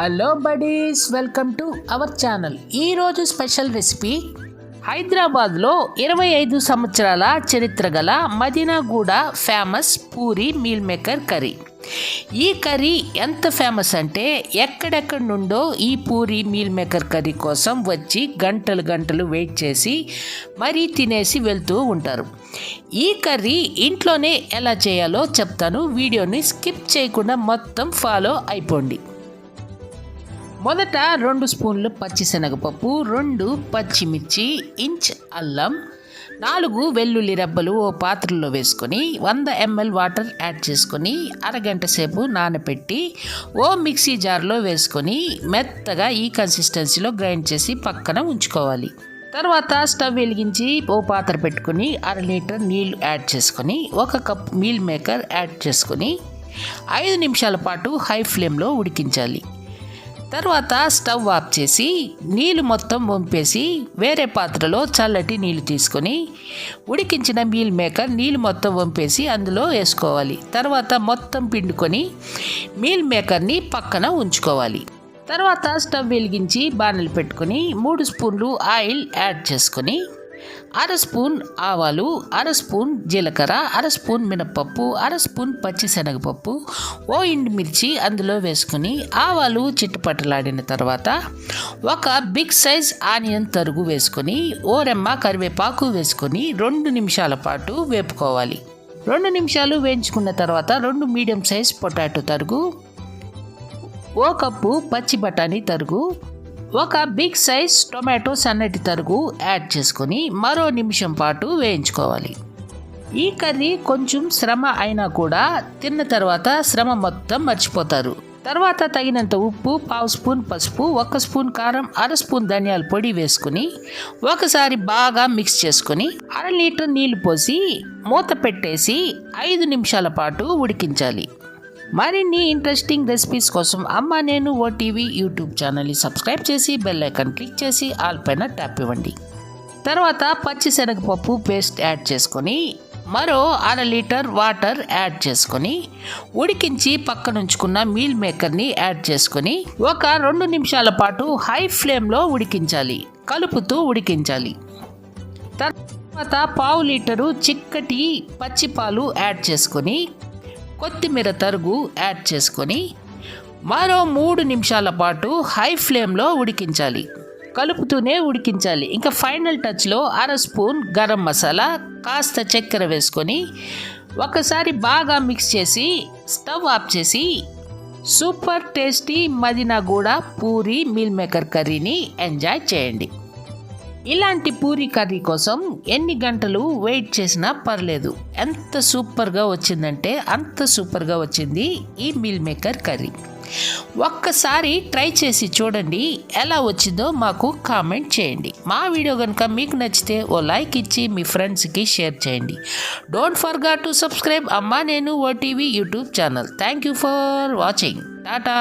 Hello buddies welcome to our channel ఈరోజు special recipe హైదరాబాద్లో ఇరవై ఐదు సంవత్సరాల చరిత్ర గల Madinaguda famous puri meal maker curry. ఈ కర్రీ ఎంత ఫేమస్ అంటే ఎక్కడెక్కడి నుండో ఈ పూరి మీల్ మేకర్ కర్రీ కోసం వచ్చి గంటలు గంటలు వెయిట్ చేసి మరీ తినేసి వెళ్తూ ఉంటారు. ఈ కర్రీ ఇంట్లోనే ఎలా చేయాలో చెప్తాను. వీడియోని స్కిప్ చేయకుండా మొత్తం ఫాలో అయిపోండి. మొదట రెండు స్పూన్లు పచ్చిశనగపప్పు రెండు పచ్చిమిర్చి ఇంచ్ అల్లం నాలుగు వెల్లుల్లి రెబ్బలు ఓ పాత్రలో వేసుకొని వంద ఎంఎల్ వాటర్ యాడ్ చేసుకొని అరగంట సేపు నానబెట్టి ఓ మిక్సీ జార్లో వేసుకొని మెత్తగా ఈ కన్సిస్టెన్సీలో గ్రైండ్ చేసి పక్కన ఉంచుకోవాలి. తర్వాత స్టవ్ వెలిగించి ఓ పాత్ర పెట్టుకొని అర లీటర్ నీళ్ళు యాడ్ చేసుకొని ఒక కప్ మీల్ మేకర్ యాడ్ చేసుకొని ఐదు నిమిషాల పాటు హై ఫ్లేమ్లో ఉడికించాలి. తర్వాత స్టవ్ ఆఫ్ చేసి నీళ్ళు మొత్తం వంపేసి వేరే పాత్రలో చల్లటి నీళ్ళు తీసుకొని ఉడికించిన మీల్ మేకర్ నీళ్ళు మొత్తం వంపేసి అందులో వేసుకోవాలి. తర్వాత మొత్తం పిండుకొని మీల్ మేకర్ని పక్కన ఉంచుకోవాలి. తర్వాత స్టవ్ వెలిగించి బాణలు పెట్టుకొని మూడు స్పూన్లు ఆయిల్ యాడ్ చేసుకొని అర స్పూన్ ఆవాలు అర స్పూన్ జీలకర్ర అర స్పూన్ మినపప్పు అర స్పూన్ పచ్చిశనగపప్పు ఓ మిర్చి అందులో వేసుకుని ఆవాలు చిట్టుపట్టలాడిన తర్వాత ఒక బిగ్ సైజ్ ఆనియన్ తరుగు వేసుకొని ఓ రెమ్మ కరివేపాకు వేసుకొని రెండు నిమిషాల పాటు వేపుకోవాలి. రెండు నిమిషాలు వేయించుకున్న తర్వాత రెండు మీడియం సైజ్ పొటాటో తరుగు ఓ కప్పు పచ్చి బఠానీ తరుగు ఒక బిగ్ సైజ్ టొమాటో సన్నటి తరుగు యాడ్ చేసుకొని మరో నిమిషం పాటు వేయించుకోవాలి. ఈ కర్రీ కొంచెం శ్రమ అయినా కూడా తిన్న తర్వాత శ్రమ మొత్తం మర్చిపోతారు. తర్వాత తగినంత ఉప్పు పావు స్పూన్ పసుపు ఒక స్పూన్ కారం అర స్పూన్ ధనియాల పొడి వేసుకుని ఒకసారి బాగా మిక్స్ చేసుకొని అర లీటర్ నీళ్ళు పోసి మూత పెట్టేసి ఐదు నిమిషాల పాటు ఉడికించాలి. మరిన్ని ఇంట్రెస్టింగ్ రెసిపీస్ కోసం అమ్మ నేను ఓటీవీ యూట్యూబ్ ఛానల్ని సబ్స్క్రైబ్ చేసి బెల్ ఐకాన్ క్లిక్ చేసి ఆల్ పైన ట్యాప్ ఇవ్వండి. తర్వాత పచ్చిశనగపప్పు పేస్ట్ యాడ్ చేసుకొని మరో అర లీటర్ వాటర్ యాడ్ చేసుకొని ఉడికించి పక్కనుంచుకున్న మీల్ మేకర్ని యాడ్ చేసుకొని ఒక రెండు నిమిషాల పాటు హై ఫ్లేమ్లో ఉడికించాలి. కలుపుతూ ఉడికించాలి. తర్వాత పావు లీటరు చిక్కటి పచ్చిపాలు యాడ్ చేసుకొని కొత్తిమీర తరుగు యాడ్ చేసుకొని మరో మూడు నిమిషాల పాటు హై ఫ్లేమ్లో ఉడికించాలి. కలుపుతూనే ఉడికించాలి. ఇంకా ఫైనల్ టచ్లో అర స్పూన్ గరం మసాలా కాస్త చక్కెర వేసుకొని ఒకసారి బాగా మిక్స్ చేసి స్టవ్ ఆఫ్ చేసి super tasty Madinaguda puri meal maker కర్రీని ఎంజాయ్ చేయండి. ఇలాంటి పూరి కర్రీ కోసం ఎన్ని గంటలు వెయిట్ చేసినా పర్లేదు. ఎంత సూపర్గా వచ్చిందంటే అంత సూపర్గా వచ్చింది ఈ మీల్ మేకర్ కర్రీ. ఒక్కసారి ట్రై చేసి చూడండి ఎలా వచ్చిందో మాకు కామెంట్ చేయండి. మా వీడియో కనుక మీకు నచ్చితే ఓ లైక్ ఇచ్చి మీ ఫ్రెండ్స్కి షేర్ చేయండి. డోంట్ ఫర్గాట్ టు సబ్స్క్రైబ్ అమ్మా నేను OTV YouTube channel. Thank you for watching Tata